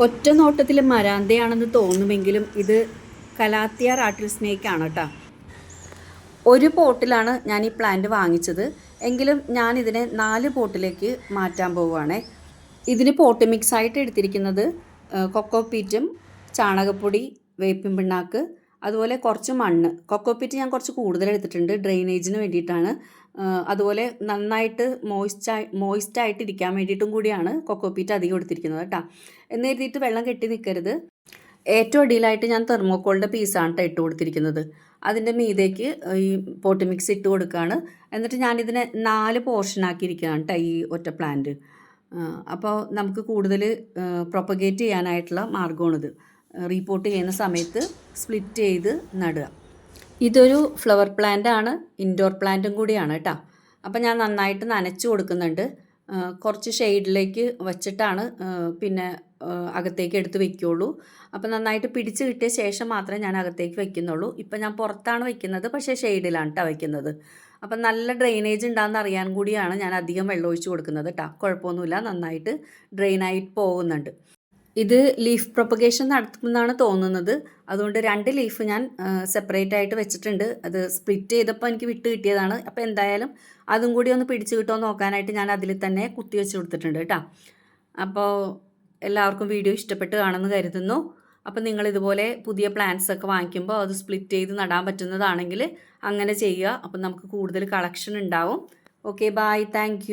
ഒറ്റ നോട്ടത്തിൽ മരാന്തയാണെന്ന് തോന്നുമെങ്കിലും ഇത് കലാത്തിയ റാട്ടിൽ സ്നേക്കാണ് കേട്ടോ. ഒരു പോട്ടിലാണ് ഞാൻ ഈ പ്ലാന്റ് വാങ്ങിച്ചത്. എങ്കിലും ഞാൻ ഇതിനെ നാല് പോട്ടിലേക്ക് മാറ്റാൻ പോവുകയാണ്. ഇതിന് പോട്ട് മിക്സ് ആയിട്ട് എടുത്തിരിക്കുന്നത് കൊക്കോപ്പീറ്റും ചാണകപ്പൊടി വേപ്പിൻ പിണ്ണാക്ക് അതുപോലെ കുറച്ച് മണ്ണ്. കൊക്കോ കൊക്കോപ്പീറ്റ് ഞാൻ കുറച്ച് കൂടുതൽ എടുത്തിട്ടുണ്ട്. ഡ്രെയിനേജിന് വേണ്ടിയിട്ടാണ്. അതുപോലെ നന്നായിട്ട് മോയിസ്റ്റായി മോയ്സ്റ്റായിട്ട് ഇരിക്കാൻ വേണ്ടിയിട്ടും കൂടിയാണ് കൊക്കോപ്പീറ്റ് അധികം എടുത്തിരിക്കുന്നത് കേട്ടോ. എന്ന് കരുതിയിട്ട് വെള്ളം കെട്ടി നിൽക്കരുത് ഏറ്റവും അടിയിലായിട്ട് ഞാൻ തെർമോക്കോളിന്റെ പീസാണ് കേട്ടോ ഇട്ട് കൊടുത്തിരിക്കുന്നത്. അതിന്റെ മീതേക്ക് ഈ പോട്ട് മിക്സ് ഇട്ട് കൊടുക്കുകയാണ് എന്നിട്ട് ഞാനിതിനെ നാല് പോർഷനാക്കിയിരിക്കുകയാണ് കേട്ടോ ഈ ഒറ്റ പ്ലാന്റ്. അപ്പോൾ നമുക്ക് കൂടുതൽ പ്രൊപ്പഗേറ്റ് ചെയ്യാനായിട്ടുള്ള മാർഗമാണിത്. റീപോർട്ട് ചെയ്യുന്ന സമയത്ത് സ്പ്ലിറ്റ് ചെയ്ത് നടുക. ഇതൊരു ഫ്ലവർ പ്ലാന്റ് ആണ് ഇൻഡോർ പ്ലാന്റും കൂടിയാണ് കേട്ടോ അപ്പം ഞാൻ നന്നായിട്ട് നനച്ച് കൊടുക്കുന്നുണ്ട്. കുറച്ച് ഷെയ്ഡിലേക്ക് വച്ചിട്ടാണ് പിന്നെ അകത്തേക്ക് എടുത്ത് വെക്കുകയുള്ളൂ അപ്പം നന്നായിട്ട് പിടിച്ച് കിട്ടിയ ശേഷം മാത്രമേ ഞാൻ അകത്തേക്ക് വെക്കുന്നുള്ളൂ. ഇപ്പം ഞാൻ പുറത്താണ് വെക്കുന്നത് പക്ഷേ ഷെയ്ഡിലാണ് കേട്ടോ വെക്കുന്നത്. അപ്പം നല്ല ഡ്രെയിനേജ് ഉണ്ടാകുന്ന അറിയാൻ കൂടിയാണ് ഞാൻ അധികം വെള്ളം ഒഴിച്ച് കൊടുക്കുന്നത് കേട്ടോ കുഴപ്പമൊന്നുമില്ല നന്നായിട്ട് ഡ്രെയിനായിട്ട് പോകുന്നുണ്ട്. ഇത് ലീഫ് പ്രൊപ്പഗേഷൻ നടത്തുമെന്നാണ് തോന്നുന്നത്. അതുകൊണ്ട് രണ്ട് ലീഫ് ഞാൻ സെപ്പറേറ്റ് ആയിട്ട് വെച്ചിട്ടുണ്ട്. അത് സ്പ്ലിറ്റ് ചെയ്തപ്പോൾ എനിക്ക് വിട്ട് കിട്ടിയതാണ്. അപ്പോൾ എന്തായാലും അതും കൂടി ഒന്ന് പിടിച്ചു കിട്ടുമോ നോക്കാനായിട്ട് ഞാൻ അതിൽ തന്നെ കുത്തി വെച്ച് കൊടുത്തിട്ടുണ്ട് കേട്ടോ. അപ്പോൾ എല്ലാവർക്കും വീഡിയോ ഇഷ്ടപ്പെട്ട് കാണുമെന്ന് കരുതുന്നു. അപ്പോൾ നിങ്ങൾ ഇതുപോലെ പുതിയ പ്ലാന്റ്സ് ഒക്കെ വാങ്ങിക്കുമ്പോൾ അത് സ്പ്ലിറ്റ് ചെയ്ത് നടാൻ പറ്റുന്നതാണെങ്കിൽ അങ്ങനെ ചെയ്യുക. അപ്പം നമുക്ക് കൂടുതൽ കളക്ഷൻ ഉണ്ടാവും. Okay bye thank